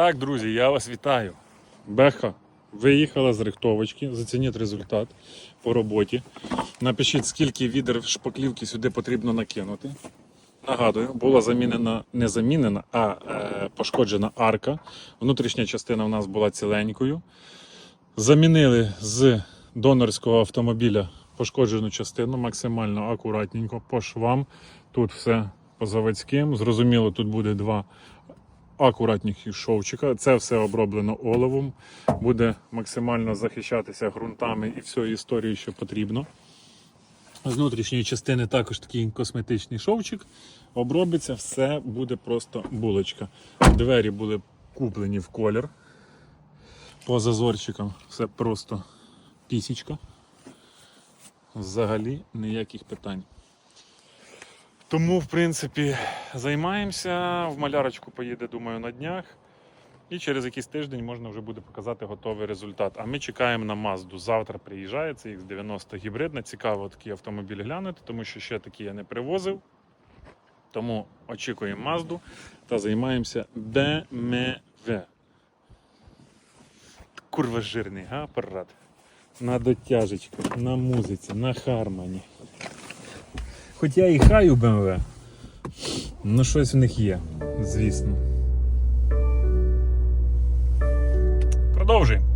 Так, друзі, я вас вітаю. Беха виїхала з рихтовочки. Зацініть результат по роботі. Напишіть, скільки відер шпаклівки сюди потрібно накинути. Нагадую, була замінена, не замінена, а е, пошкоджена арка. Внутрішня частина у нас була ціленькою. Замінили з донорського автомобіля пошкоджену частину максимально акуратненько по швам. Тут все по заводським. Зрозуміло, тут буде два акуратних шовчика. Це все оброблено оливом. Буде максимально захищатися ґрунтами і всією історією, що потрібно. З внутрішньої частини також такий косметичний шовчик. Обробиться, все буде просто булочка. Двері були куплені в колір. По зазорчикам все просто пісічка. Взагалі ніяких питань. Тому, в принципі, займаємося. В малярочку поїде, думаю, на днях. І через якийсь тиждень можна вже буде показати готовий результат. А ми чекаємо на Мазду. Завтра приїжджає, це X90 гібридна. Цікаво такий автомобіль глянути, тому що ще такий я не привозив. Тому очікуємо Мазду та займаємося BMW. Курва жирний, га, апарат. На дотяжечку, на музиці, на хармоні. Хоч я і хаю BMW, ну щось в них є, звісно. Продовжуємо.